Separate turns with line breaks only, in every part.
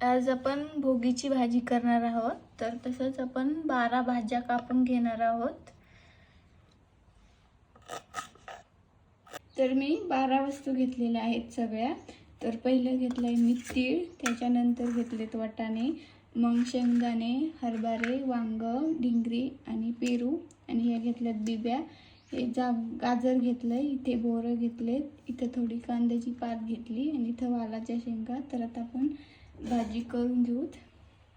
आज आपण भोगीची भाजी करणार आहोत. तर तसंच आपण बारा भाज्या कापून घेणार आहोत. तर मी बारा वस्तू घेतलेल्या आहेत सगळ्या. तर पहिलं घेतलं आहे मी तीळ त्याच्यानंतर घेतलेत वाटाणे मग शेंगदाणे हरभरे वांग ढिंगरी आणि पेरू. आणि हे घेतल्यात बिब्या. हे जा गाजर घेतलं आहे इथे बोरं घेतलेत. इथं थोडी कांद्याची पात घेतली आणि इथं वालाच्या शेंगा. तर आता आपण भाजी करून घेऊत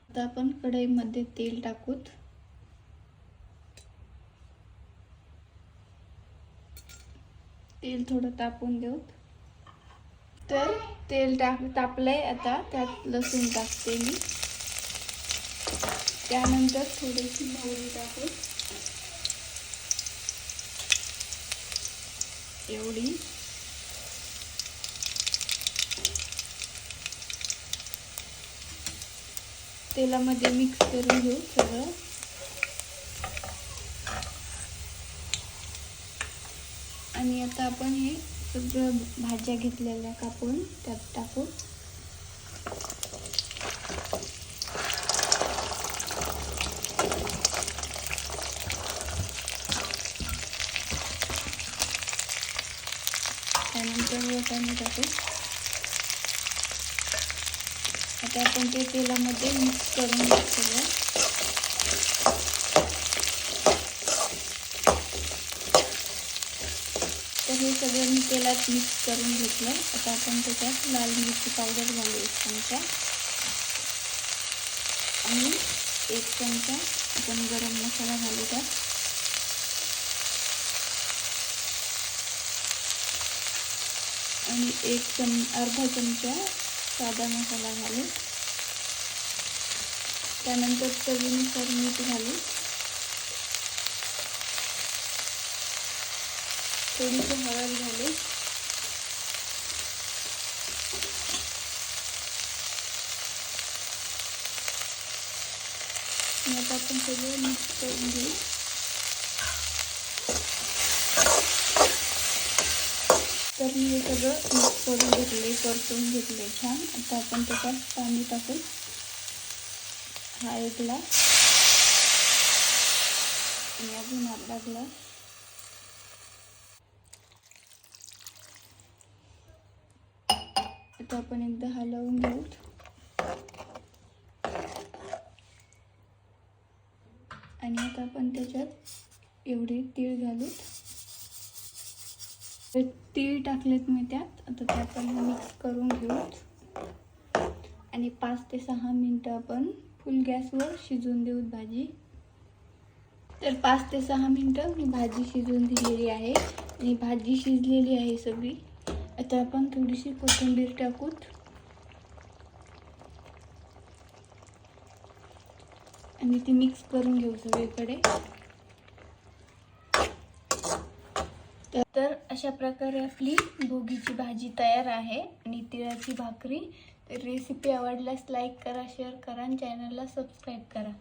आता आपण कढईमध्ये तेल टाकूत. तेल थोडं तापून देऊत तर तेल टाक तापलंय आता. त्यात लसूण टाकते मी. त्यानंतर थोडीशी मोहरी टाकू एवढी. तेलामध्ये मिक्स करून घेऊ सगळं. आणि आता आपण हे सगळं भाज्या घेतलेल्या कापून त्यात टाकू. त्यानंतर टाकू. आता आपण ते तेलामध्ये मिक्स करून घेतलं तर हे सगळं मी तेलात मिक्स करून घेतलं आता आपण त्याच्यात लाल मिरची पावडर घालू एक चमचा. आणि एक चमचा आपण गरम मसाला घालू त्यात. आणि एक चम अर्धा चमचा साधा मसाला घालू त्यानंतर चवीनुसार मीठ घालू थोडीशी हळद घालू आणि आता आपण सगळं मिक्स करून घेऊ. तर मी हे सगळं मिक्स करून घेतले परतून घेतले छान. आता आपण त्याच्यात पाणी टाकून हा एक ग्लास आणि अजून अर्धा ग्लास आता आपण एकदा हलवून घेऊ. आणि आता आपण त्याच्यात एवढे तीळ घालू तर तीळ टाकलेत मी त्यात. आता ते आपण मिक्स करून घेऊ आणि पाच ते सहा मिनटं आपण फुल गॅसवर शिजवून देऊ भाजी. तर पाच ते सहा मिनटं मी भाजी शिजवून दिलेली आहे. आणि भाजी शिजलेली आहे सगळी. आता आपण थोडीशी कोथिंबीर टाकूत. आणि ती मिक्स करून घेऊ सगळीकडे तर- तर अशा प्रकारे आपली भोगीची भाजी तयार आहे. आणि तिळाची भाकरी. रेसिपी आवडल्यास लाईक करा शेअर करा आणि चॅनलला सबस्क्राईब करा.